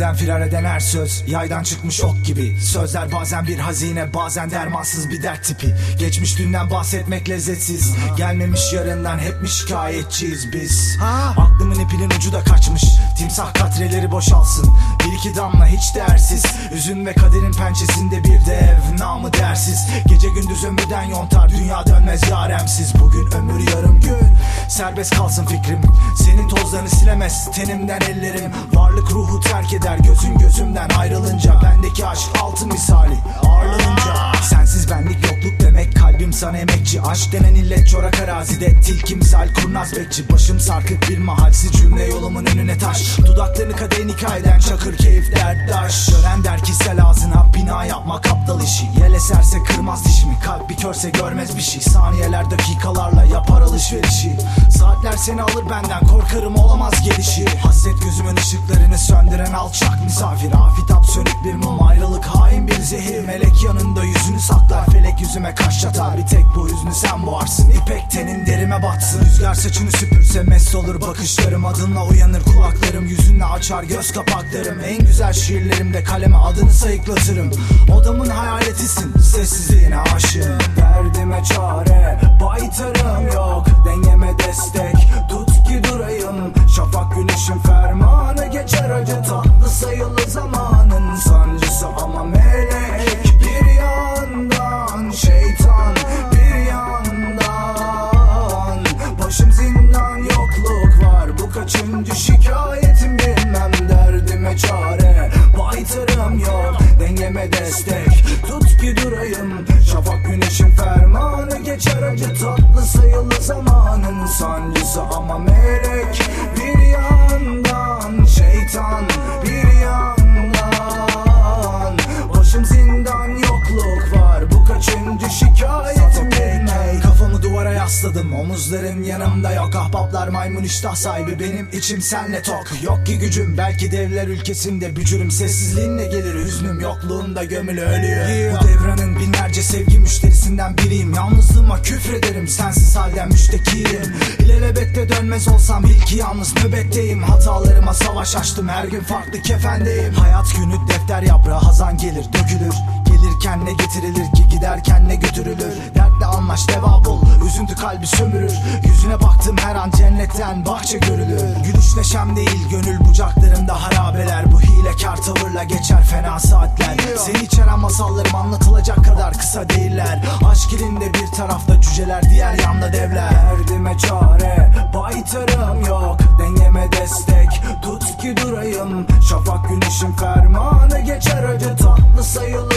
Evden firar eden her söz Yaydan çıkmış ok gibi. Sözler bazen bir hazine Bazen dermansız bir dert tipi. Geçmiş dünden bahsetmek lezzetsiz. Gelmemiş yarından hep mi şikayetçiyiz biz? Aklımın ipinin ucu da kaçmış. Timsah katreleri boşalsın. Bir iki damla hiç değersiz. Üzün ve kaderin pençesinde bir dev Namı dersiz. Gece gündüz ömürden yontar Dünya dönmez yaremsiz. Bugün ömür yarım gün. Serbest kalsın fikrim. Senin tozlarını silemez tenimden ellerim. Varlık ruhu terk eder gözün gözümden ayrılınca. Bendeki aşk altın misali ağırlanınca. Sensiz benlik yokluk demek kalbim sana emekçi. Aşk denen illet çorak arazide tilki misal kurnaz bekçi. Başım sarkık bir mahalsiz cümle yolumun önüne taş. Dudaklarını kadehin hikayeden çakır keyif derttaş Gören der ki sel ağzına bina yapmak aptal işi. Yel eserse kırmaz dişimi kalp bir körse görmez bir şey. Saniyeler dakikalarla yapar alışverişi. Saatler seni alır benden korkarım olamaz gelişi alçak misafir Afitap sönük bir mum ayrılık hain bir zehir. Melek yanında yüzünü saklar felek yüzüme kaş çatar Bir tek bu hüznü sen boğarsın İpek tenin derime batsın. Rüzgar saçını süpürse mest olur bakışlarım. Adınla uyanır kulaklarım yüzünle açar göz kapaklarım. En güzel şiirlerimde kaleme adını sayıklatırım. Odamın hayaletisin sessizliğine aşığım. Derdime çare baytarım yok Dengeme destek kaçıncı şikayetim bilmem derdime çare. Baytarım yok dengeme destek. Tut ki durayım Şafak güneşin fermanı. Geçer acı tatlı sayılı zamanın sancısı. Ama melek Bir yandan şeytan duvara yasladım omuzların yanımda yok. Ahbaplar maymun iştah sahibi. Benim içim senle tok. Yok ki gücüm belki devler ülkesinde bücürüm. Sessizliğinle gelir hüznüm yokluğunda gömülü ölüyor. Bu devranın binlerce sevgi müşterisinden biriyim. Yalnızlığıma küfrederim sensiz halden müştekiyim. İlelebette dönmez olsam bil ki yalnız nöbetteyim. Hatalarıma savaş açtım her gün farklı kefendeyim. Hayat günü defter yaprağı hazan gelir dökülür. Gelirken ne getirilir ki giderken ne götürülür? Dertle anlaş deva bul üzüntü kalbi sömürür. Yüzüne baktım her an cennetten bahçe görülür. Gülüş neşem değil gönül bucaklarımda harabeler. Bu hilekar tavırla geçer fena saatler. Seni içeren masallarım anlatılacak kadar kısa değiller. Aşk ilinde bir tarafta cüceler diğer yanda devler. Derdime çare baytarım yok. Dengeme destek tut ki durayım. Şafak güneşin fermanı geçer acı tatlı sayılı zaman